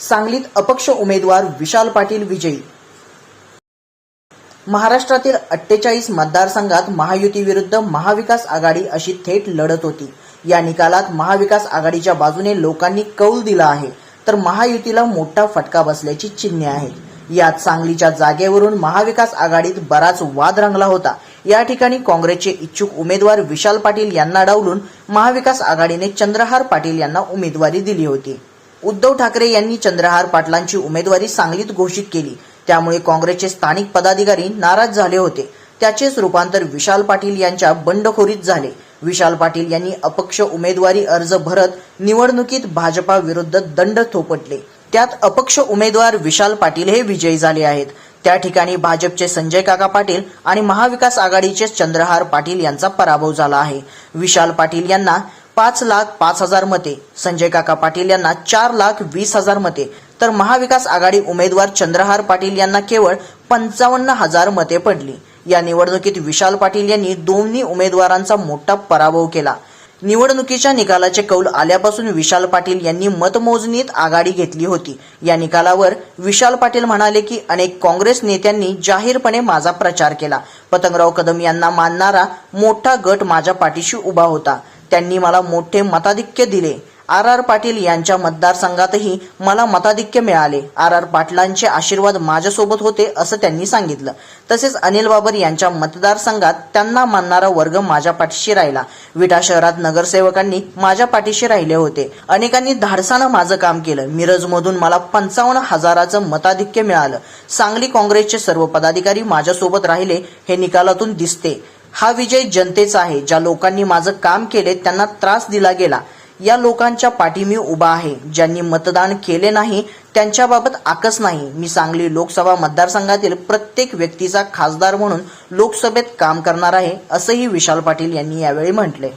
सांगलीत अपक्ष उमेदवार विशाल पाटील विजयी. महाराष्ट्रातील अठ्ठेचाळीस मतदारसंघात महायुती विरुद्ध महाविकास आघाडी अशी थेट लढत होती. या निकालात महाविकास आघाडीच्या बाजूने लोकांनी कौल दिला आहे. तर महायुतीला मोठा फटका बसल्याची चिन्हे आहेत. यात सांगलीच्या जागेवरून महाविकास आघाडीत बराच वाद रंगला होता. या ठिकाणी काँग्रेसचे इच्छुक उमेदवार विशाल पाटील यांना डावलून महाविकास आघाडीने चंद्रहार पाटील यांना उमेदवारी दिली होती. उद्धव ठाकरे यांनी चंद्रहार पाटलांची उमेदवारी सांगलीत घोषित केली. त्यामुळे काँग्रेसचे स्थानिक पदाधिकारी नाराज झाले होते. त्याचेच रूपांतर विशाल पाटील यांच्या बंडखोरीत झाले. विशाल पाटील यांनी अपक्ष उमेदवारी अर्ज भरत निवडणुकीत भाजपा विरुद्ध दंड थोपटले. त्यात अपक्ष उमेदवार विशाल पाटील हे विजयी झाले आहेत. त्या ठिकाणी भाजपचे संजय काका पाटील आणि महाविकास आघाडीचे चंद्रहार पाटील यांचा पराभव झाला आहे. विशाल पाटील यांना पाच लाख पाच हजार मते. संजय काका पाटील यांना चार लाख वीस हजार मते. तर महाविकास आघाडी उमेदवार चंद्रहार पाटील यांना केवळ पंचावन्न हजार मते पडली. या निवडणुकीत विशाल पाटील यांनी दोन्ही उमेदवारांचा मोठा पराभव केला. निवडणुकीच्या निकालाचे कौल आल्यापासून विशाल पाटील यांनी मतमोजणीत आघाडी घेतली होती. या निकालावर विशाल पाटील म्हणाले की अनेक काँग्रेस नेत्यांनी जाहीरपणे माझा प्रचार केला. पतंगराव कदम यांना मानणारा मोठा गट माझ्या पाठीशी उभा होता. त्यांनी मला मोठे मताधिक्य दिले. आर आर पाटील यांच्या मतदारसंघातही मला मताधिक्य मिळाले. आर आर पाटलांचे आशीर्वाद माझ्यासोबत होते असं त्यांनी सांगितलं. तसेच अनिल बाबर यांच्या मतदारसंघात त्यांना मानणारा वर्ग माझ्या पाठीशी राहिला. विटा शहरात नगरसेवकांनी माझ्या पाठीशी राहिले होते. अनेकांनी धाडसानं माझं काम केलं. मिरजमधून मला पंचावन्न हजाराचं मताधिक्य मिळालं. सांगली काँग्रेसचे सर्व पदाधिकारी माझ्यासोबत राहिले हे निकालातून दिसते. हा विजय जनतेचा आहे. ज्या लोकांनी माझं काम केले त्यांना त्रास दिला गेला. या लोकांच्या पाठी मी उभा आहे. ज्यांनी मतदान केले नाही त्यांच्याबाबत आकस नाही. मी सांगली लोकसभा मतदारसंघातील प्रत्येक व्यक्तीचा खासदार म्हणून लोकसभेत काम करणार आहे असंही विशाल पाटील यांनी यावेळी म्हटले.